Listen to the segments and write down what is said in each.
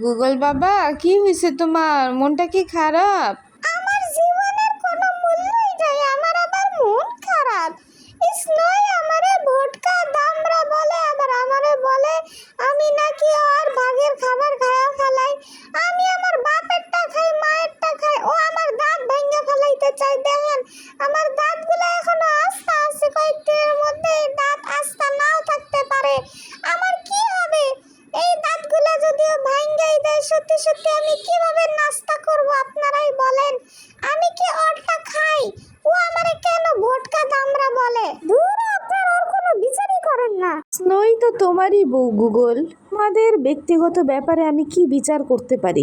Google বাবা, কি হয়েছে তোমার? মনটা কি খারাপ? আমার জীবনের কোনো মূল্যই নাই, আমার আবার মন খারাপ। ইস নয় আমারে ভোটকা দামরা বলে, আবার আমারে বলে সত্যি আমি কীভাবে নাস্তা করব আপনারাই বলেন। আমি কি ওরটা খাই? ও আমারে কেন ভোটকা দামরা বলে? দূর আপনার ওর কোনো বিচারই করেন না। স্নোই তো তোমারই বউ গুগল। তোমাদের ব্যক্তিগত ব্যাপারে আমি কি বিচার করতে পারি?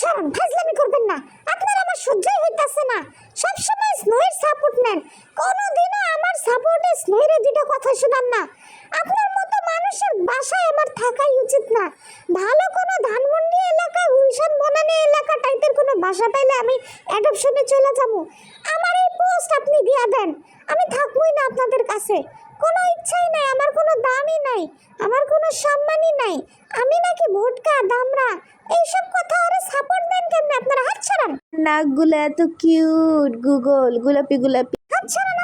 সরান ফাজলামি করবেন না। আপনার আমার সহ্যই হইতাছে না। সব সময় স্নোয়ের সাপোর্ট নেন। কোনোদিনও আমার সাপোর্টে স্নোয়ের দুটো কথা শোনান না। আপনার থাকাই উচিত না। ভালো কোনো ধানমন্ডি এলাকা গুলশান বনানী এলাকা টাইপের কোনো বাসা পাইলে আমি অ্যাডপশনে চলে যাব। আমার এই পোস্ট আপনি দিয়া দেন। আমি থাকবই না আপনাদের কাছে। কোনো ইচ্ছাই নাই আমার কোনো দামই নাই আমার কোনো সম্মানই নাই। আমি নাকি ভোটকা দামরা এইসব কথা ওরে সাপোর্ট দেন কেমনে? আপনারা হাত ছাড়ান। নাকগুলো এত কিউট গুগল গোলাপি গোলাপি। হাত ছাড়ান